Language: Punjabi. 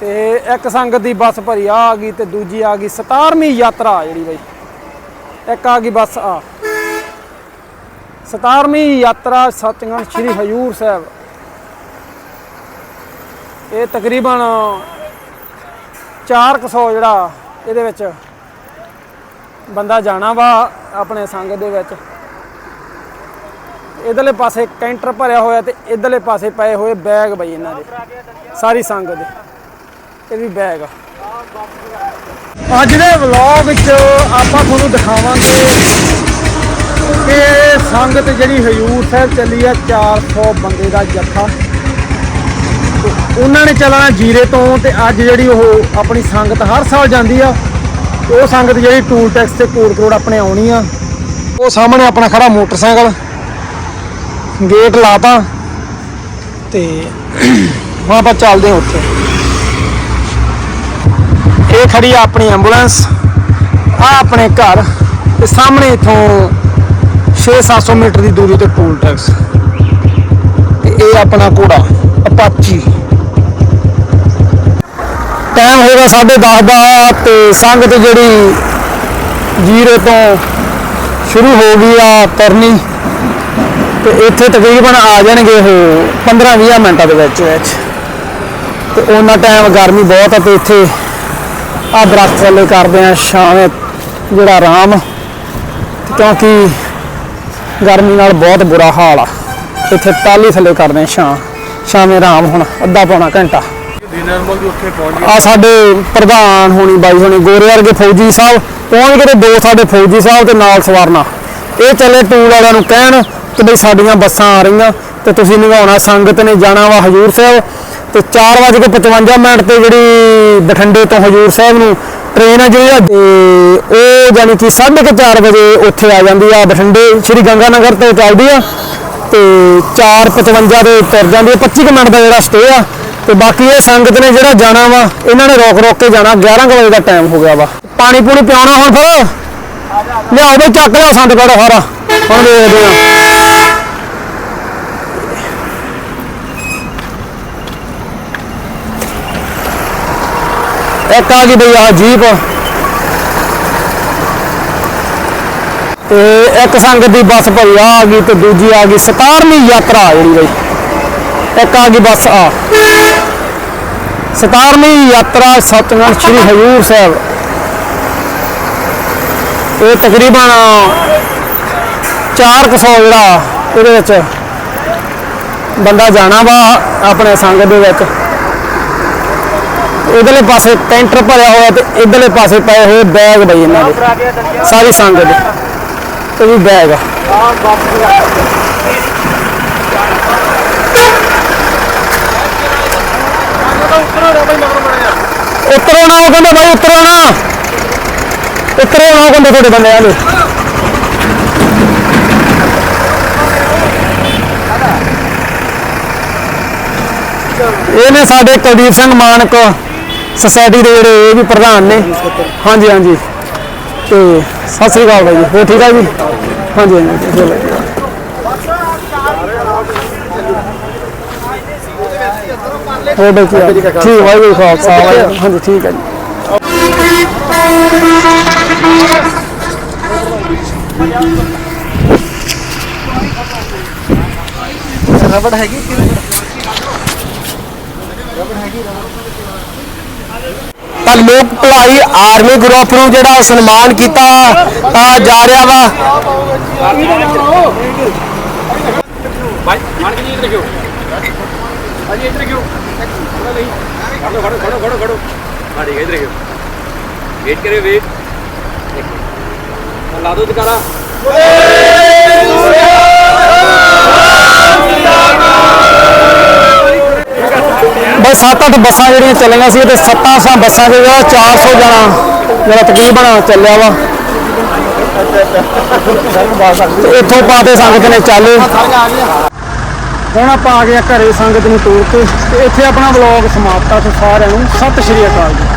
ਤੇ ਇੱਕ ਸੰਗਤ ਦੀ ਬੱਸ ਭਰੀ ਆ ਗਈ ਤੇ ਦੂਜੀ ਆ ਗਈ 17ਵੀਂ ਯਾਤਰਾ ਜਿਹੜੀ ਬਈ। ਇੱਕ ਆ ਗਈ ਬੱਸ ਆ। 17ਵੀਂ ਯਾਤਰਾ ਸਤਿਗੁਰ ਸ੍ਰੀ ਹਜੂਰ ਸਾਹਿਬ। ਇਹ ਤਕਰੀਬਨ 400 ਜਿਹੜਾ ਇਹਦੇ ਵਿੱਚ ਬੰਦਾ ਜਾਣਾ ਵਾ ਆਪਣੇ ਸੰਗਤ ਦੇ ਵਿੱਚ। ਇਧਰਲੇ ਪਾਸੇ ਕੈਂਟਰ ਭਰਿਆ ਹੋਇਆ ਤੇ ਇਧਰਲੇ ਪਾਸੇ ਪਏ ਹੋਏ ਬੈਗ ਬਈ ਇਹਨਾਂ ਦੇ, ਸਾਰੀ ਸੰਗਤ ਦੇ। ਇਹ ਵੀ ਬੈਗ ਅੱਜ ਦੇ ਵਲੌਗ ਵਿੱਚ ਆਪਾਂ ਤੁਹਾਨੂੰ ਦਿਖਾਵਾਂਗੇ ਕਿ ਸੰਗਤ ਜਿਹੜੀ ਹਜੂਰ ਸਾਹਿਬ ਚੱਲੀ ਆ 400 ਬੰਦੇ ਦਾ ਜੱਥਾ। ਉਹਨਾਂ ਨੇ ਚੱਲਣਾ ਜੀਰੇ ਤੋਂ ਤੇ ਅੱਜ ਜਿਹੜੀ ਉਹ ਆਪਣੀ ਸੰਗਤ ਹਰ ਸਾਲ ਜਾਂਦੀ ਆ, ਉਹ ਸੰਗਤ ਜਿਹੜੀ ਟੂਲ ਟੈਕਸ ਤੇ ਕੋੜ ਕਰੋੜ ਆਪਣੇ ਆਉਣੀ ਆ। ਉਹ ਸਾਹਮਣੇ ਆਪਣਾ ਖੜਾ ਮੋਟਰਸਾਈਕਲ ਗੇਟ ਲਾਤਾ ਤੇ ਹੁਣ ਆਪਾਂ ਚੱਲਦੇ ਹਾਂ ਉੱਥੇ। ਇਹ ਖੜੀ ਆ ਆਪਣੀ ਐਂਬੂਲੈਂਸ ਆ ਆਪਣੇ ਘਰ ਤੇ ਸਾਹਮਣੇ ਇਥੋਂ 6-700 ਮੀਟਰ ਦੀ ਦੂਰੀ ਤੇ ਟੂਲ ਟੈਕਸ ਤੇ ਇਹ ਆਪਣਾ ਘੋੜਾ ਅਪਾਚੀ ਟਾਈਮ ਹੋ ਹੋਗਾ 10:30 ਦਾ ਤੇ ਸੰਗਤ ਜਿਹੜੀ ਜ਼ੀਰੋ ਤੋਂ ਸ਼ੁਰੂ ਹੋ ਗਈ ਆ ਤਰਨੀ, ਤੇ ਇੱਥੇ ਤਕਰੀਬਨ ਆ ਜਾਣਗੇ ਉਹ 15-20 ਮਿੰਟਾਂ ਦੇ ਵਿੱਚ ਵਿੱਚ। ਤੇ ਉਹਨਾਂ ਟਾਈਮ ਗਰਮੀ ਬਹੁਤ ਆ ਤੇ ਇੱਥੇ ਆ ਦਰਖਤ ਥੱਲੇ ਕਰਦੇ ਆ ਛਾਵੇਂ ਜਿਹੜਾ ਆਰਾਮ। ਕਿਉਂਕਿ ਗਰਮੀ ਨਾਲ ਬਹੁਤ ਬੁਰਾ ਹਾਲ ਆ। ਇੱਥੇ ਟਾਲੀ ਥੱਲੇ ਕਰਦੇ ਆ ਸ਼ਾਮ। ਛਾਵੇਂ ਆਰਾਮ ਹੁਣ, ਅੱਧਾ ਪੌਣਾ ਘੰਟਾ। ਨਰਮਲ ਆ ਸਾਡੇ ਪ੍ਰਧਾਨ ਹੋਣੀ, ਬਾਈ ਹੋਣੀ, ਗੋਰੇ ਵਰਗੇ ਫੌਜੀ ਸਾਹਿਬ, ਪਹੁੰਚ ਗਏ ਦੋ ਸਾਡੇ ਫੌਜੀ ਸਾਹਿਬ ਤੇ ਨਾਲ ਸਵਾਰਨਾ। ਇਹ ਚੱਲੇ ਟੂਲ ਵਾਲਿਆਂ ਨੂੰ ਕਹਿਣ ਕਿ ਬਈ ਸਾਡੀਆਂ ਬੱਸਾਂ ਆ ਰਹੀਆਂ ਤੇ ਤੁਸੀਂ ਨਿਭਾਉਣਾ ਸੰਗਤ ਨੇ ਜਾਣਾ ਵਾ ਹਜੂਰ ਸਾਹਿਬ। ਤੇ 4:55 ਮਿੰਟ ਤੇ ਜਿਹੜੀ ਬਠਿੰਡੇ ਤੋਂ ਹਜੂਰ ਸਾਹਿਬ ਨੂੰ ਟ੍ਰੇਨ ਆ ਜਿਹੜੀ ਆ, ਤੇ ਉਹ ਯਾਨੀ ਕਿ 4:30 ਵਜੇ ਉੱਥੇ ਆ ਜਾਂਦੀ ਆ। ਬਠਿੰਡੇ ਸ਼੍ਰੀ ਗੰਗਾ ਨਗਰ ਤੋਂ ਚੱਲਦੀ ਆ ਤੇ 4:55 ਦੇ ਤੁਰ ਜਾਂਦੀ ਆ। 25 ਕੁ ਮਿੰਟ ਦਾ ਜਿਹੜਾ ਸਟੇ ਆ। ਤੇ ਬਾਕੀ ਇਹ ਸੰਗਤ ਨੇ ਜਿਹੜਾ ਜਾਣਾ ਵਾ, ਇਹਨਾਂ ਨੇ ਰੋਕ ਰੋਕ ਕੇ ਜਾਣਾ। 11 ਕੁ ਵਜੇ ਦਾ ਟਾਈਮ ਹੋ ਗਿਆ ਵਾ। ਪਾਣੀ ਪੂਣੀ ਪਿਆਉਣਾ ਹੁਣ ਫਿਰ? ਲਿਆਓ ਬਈ, ਚੱਕ ਲਿਆਓ ਸੰਤ ਕੋਲ ਸਾਰਾ ਹੁਣ ਦੇਖਦੇ ਆ। ਇੱਕ ਆ ਗਈ ਬਈ, ਆਹ ਜੀਪ। ਤੇ ਇੱਕ ਸੰਗਤ ਦੀ ਬੱਸ ਭਰੀ ਆ ਗਈ ਤੇ ਦੂਜੀ ਆ ਗਈ 17ਵੀਂ ਯਾਤਰਾ ਜਿਹੜੀ ਬਈ। ਇੱਕ ਆ ਗਈ ਬੱਸ, ਆ। 17ਵੀਂ ਯਾਤਰਾ ਸਤਿਗੁਰ ਸ੍ਰੀ ਹਜੂਰ ਸਾਹਿਬ। ਇਹ ਤਕਰੀਬਨ 400 ਜਿਹੜਾ ਇਹਦੇ ਵਿੱਚ ਬੰਦਾ ਜਾਣਾ ਵਾ ਆਪਣੇ ਸੰਗਤ ਦੇ ਵਿੱਚ। ਇਧਰਲੇ ਪਾਸੇ ਕੈਂਟਰ ਭਰਿਆ ਹੋਇਆ ਤੇ ਇਧਰਲੇ ਪਾਸੇ ਪਏ ਹੋਏ ਬੈਗ ਬਈ ਇਹਨਾਂ ਦੇ। ਸਾਰੀ ਸੰਗਤ ਦੇ। ਇਹ ਵੀ ਬੈਗ ਆ। ਉਤਰੋ ਨਾ ਉਹ ਕਹਿੰਦੇ ਬਾਈ, ਉਤਰੋ ਨਾ। ਉਤਰੋ ਨਾ ਉਹ ਕਹਿੰਦੇ ਤੁਹਾਡੇ ਬੰਦੇ ਆਲੇ ਇਹ ਨੇ ਸਾਡੇ ਕੁਲਦੀਪ ਸਿੰਘ ਮਾਨਕ। ਸੁਸਾਇਟੀ ਦੇ ਜਿਹੜੇ ਇਹ ਵੀ ਪ੍ਰਧਾਨ ਨੇ। ਹਾਂਜੀ ਹਾਂਜੀ। ਤੇ ਸਤਿ ਸ੍ਰੀ ਅਕਾਲ ਬਾਈ ਜੀ। ਹੋ ਠੀਕ ਆ ਜੀ? ਹਾਂਜੀ ਹਾਂਜੀ ਚਲੋ ਹੋ ਬਈ ਹਾਲ? ਠੀਕ ਵਾਹਿਗੁਰੂ ਖਾਲਸਾ ਵਾਹਿਗੁਰੂ ਹਾਂਜੀ ਠੀਕ ਹੈ ਜੀ। ਰਬੜ ਹੈਗੀ ਤਾਂ ਲੋਕ ਭਲਾਈ ਆਰਮੀ ਗਰੁੱਪ ਨੂੰ ਜਿਹੜਾ ਸਨਮਾਨ ਕੀਤਾ ਜਾ ਰਿਹਾ ਵਾ। ਭਾਈ ਮਾਰ ਕੇ ਇੱਧਰ ਕਿਉਂ ਹਾਂਜੀ, ਇੱਧਰ ਕਿਉਂ ਖੜੋ ਖੜੋ ਖੜੋ ਖੜੋ ਖੜੋ ਹਾਂ ਇੱਧਰ ਕਿਉਂ ਵੇਟ ਕਰਿਓ ਵੇਟ ਲਾ ਦੋ ਦੁਕਾਰਾ ਬਈ ਸੱਤ ਅੱਠ ਬੱਸਾਂ ਜਿਹੜੀਆਂ ਚੱਲੀਆਂ ਸੀ ਤੇ ਸੱਤਾਂ ਸਾਂ ਬੱਸਾਂ ਦੇ ਜਿਹੜਾ 400 ਜਣਾ ਜਿਹੜਾ ਤਕਰੀਬਨ ਚੱਲਿਆ ਵਾ। ਤੇ ਇੱਥੋਂ ਪਾ ਸੰਗਤ ਨੇ, ਚਾਲੂ। ਹੁਣ ਆਪਾਂ ਆ ਗਏ ਆ ਘਰੇ ਸੰਗਤ ਨੂੰ ਤੋੜ ਕੇ, ਤੇ ਇੱਥੇ ਆਪਣਾ ਵਲੌਗ ਸਮਾਪਤ ਆ ਤੇ ਸਾਰਿਆਂ ਨੂੰ। ਸਤਿ ਸ਼੍ਰੀ ਅਕਾਲ ਜੀ।